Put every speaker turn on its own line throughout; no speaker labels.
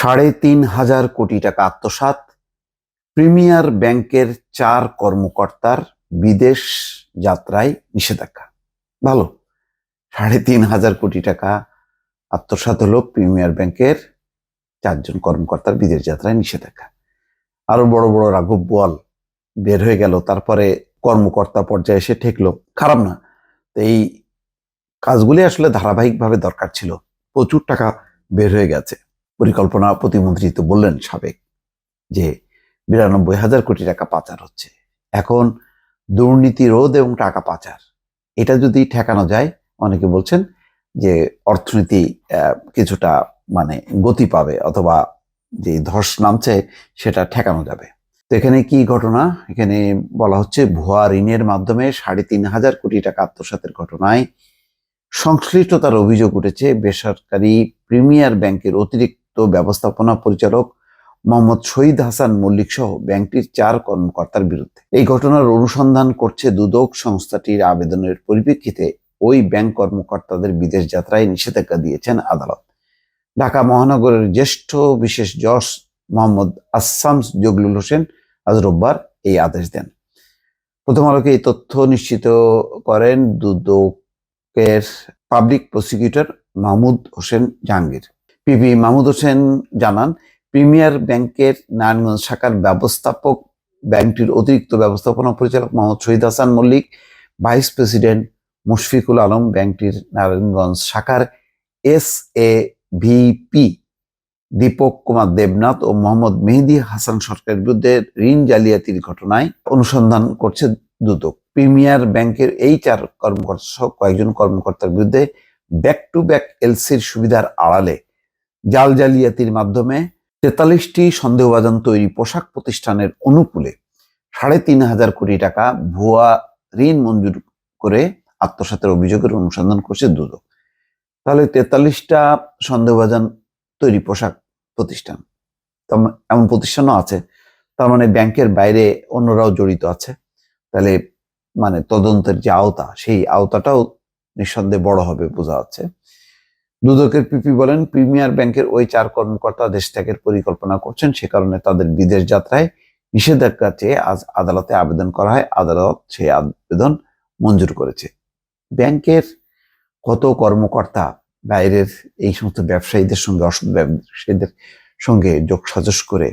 সাড়ে তিন হাজার কোটি টাকা আত্মসাৎ। প্রিমিয়ার ব্যাংকের চার কর্মকর্তার বিদেশ যাত্রায় নিষেধাজ্ঞা। ভালো, সাড়ে তিন হাজার কোটি টাকা আত্মসাৎ হলো প্রিমিয়ার ব্যাংকের চারজন কর্মকর্তার বিদেশ যাত্রায় নিষেধাজ্ঞা। আরও বড় বড় রাঘব বল বের হয়ে গেল, তারপরে কর্মকর্তা পর্যায়ে এসে ঠেকলো। খারাপ না, তো এই কাজগুলি আসলে ধারাবাহিকভাবে দরকার ছিল। প্রচুর টাকা বের হয়ে গেছে। পরিকল্পনা প্রতিমন্ত্রী তো বললেন সাবেক, যে বিরানব্বই হাজার কোটি টাকা পাচার হচ্ছে। এখন দুর্নীতি, রোধ এবং টাকা পাচার, এটা যদি ঠেকানো যায়, অনেকে বলছেন যে অর্থনীতি কিছুটা মানে গতি পাবে অথবা যে ধস নামছে সেটা ঠেকানো যাবে। তো এখানে কি ঘটনা? এখানে বলা হচ্ছে ভুয়া ঋণের মাধ্যমে সাড়ে তিন হাজার কোটি টাকা আত্মসাতের ঘটনায় সংশ্লিষ্টতার অভিযোগ উঠেছে। বেসরকারি প্রিমিয়ার ব্যাংকের অতিরিক্ত ব্যবস্থাপনা পরিচালক মোহাম্মদ শহীদ হাসান মল্লিক সহ ব্যাংকটির চার কর্মকর্তার বিরুদ্ধে। এই ঘটনার অনুসন্ধান করছে দুদক সংস্থাটির আবেদনের পরিপ্রেক্ষিতে ওই ব্যাংক কর্মকর্তাদের বিদেশ যাত্রায় নিষেধাজ্ঞা দিয়েছেন আদালত। ঢাকা মহানগরের জ্যেষ্ঠ বিশেষ জজ মোহাম্মদ আসামস জগলুল হোসেন আজ রোববার এই আদেশ দেন। প্রথম আলোকে এই তথ্য নিশ্চিত করেন দুদকের public prosecutor Mahmud Hossain Jahangir. PP Mahmud Hossain জানান, প্রিমিয়ার ব্যাংকের নারায়ণগঞ্জ শাখার ব্যবস্থাপক, ব্যাংকটির অতিরিক্ত ব্যবস্থাপনা পরিচালক মোহাম্মদ শহীদ হাসান মল্লিক, ভাইস প্রেসিডেন্ট মুশফিকুল আলম, ব্যাংকটির নারায়ণগঞ্জ শাখার S A VP Dipak Kumar Debnath ও মোহাম্মদ মেহেদি হাসান সরকারের বিরুদ্ধে ঋণ জালিয়াতির ঘটনায় অনুসন্ধান করছে দুদক। প্রিমিয়ার ব্যাংকের এই চার কর্মকর্তা কয়েকজন কর্মকর্তার বিরুদ্ধে ব্যাক টু ব্যাক এলসির সুবিধার আড়ালে জাল জালিয়াতির মাধ্যমে তেতাল্লিশটি সন্দেহভাজন তৈরি পোশাক প্রতিষ্ঠানের অনুকূলে সাড়ে তিন হাজার কোটি টাকা ভুয়া ঋণ মঞ্জুর করে আত্মসাতের অভিযোগের অনুসন্ধান করছে দুদক। তাহলে তেতাল্লিশটা সন্দেহভাজন তৈরি পোশাক প্রতিষ্ঠান এমন প্রতিষ্ঠানও আছে, তার মানে ব্যাংকের বাইরে অন্যরাও জড়িত আছে। তাহলে মানে তদন্তের যে আওতা, সেই আওতাটাও নিঃসন্দেহে বড় হবে বোঝা যাচ্ছে। দুদকের পিপি বলেন, প্রিমিয়ার ব্যাংকের ওই চার কর্মকর্তা দেশ ত্যাগের পরিকল্পনা করছেন। সে কারণে তাদের বিদেশ যাত্রায় নিষেধাজ্ঞা চেয়ে আজ আদালতে আবেদন করা হয়। আদালত সেই আবেদন মঞ্জুর করেছে। ব্যাংকের কত কর্মকর্তা বাইরের এই সমস্ত ব্যবসায়ীদের সঙ্গে, অসৎ ব্যবসায়ীদের সঙ্গে যোগ সাজস করে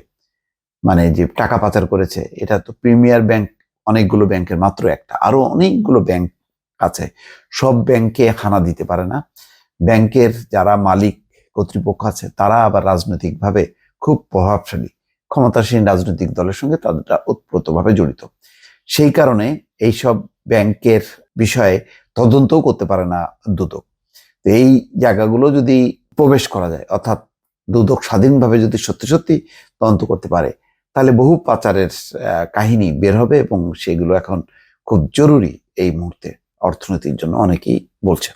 মানে যে টাকা পাচার করেছে, এটা তো প্রিমিয়ার ব্যাংক, অনেকগুলো ব্যাংকের মাত্র একটা। আরও অনেকগুলো ব্যাংক আছে। সব ব্যাংকে হানা দিতে পারে না। ব্যাংকের যারা মালিক কর্তৃপক্ষ আছে, তারা আবার রাজনৈতিকভাবে খুব প্রভাবশালী, ক্ষমতাসীন রাজনৈতিক দলের সঙ্গে তাদেরটা ওতপ্রোতভাবে জড়িত। সেই কারণে এইসব ব্যাংকের বিষয়ে তদন্তও করতে পারে না দুদক। তো এই জায়গাগুলো যদি প্রবেশ করা যায়, অর্থাৎ দুদক স্বাধীনভাবে যদি সত্যি সত্যি তদন্ত করতে পারে, তাহলে বহু পাচারের কাহিনী বের হবে এবং সেগুলো এখন খুব জরুরি এই মুহূর্তে অর্থনীতির জন্য অনেকেই বলছেন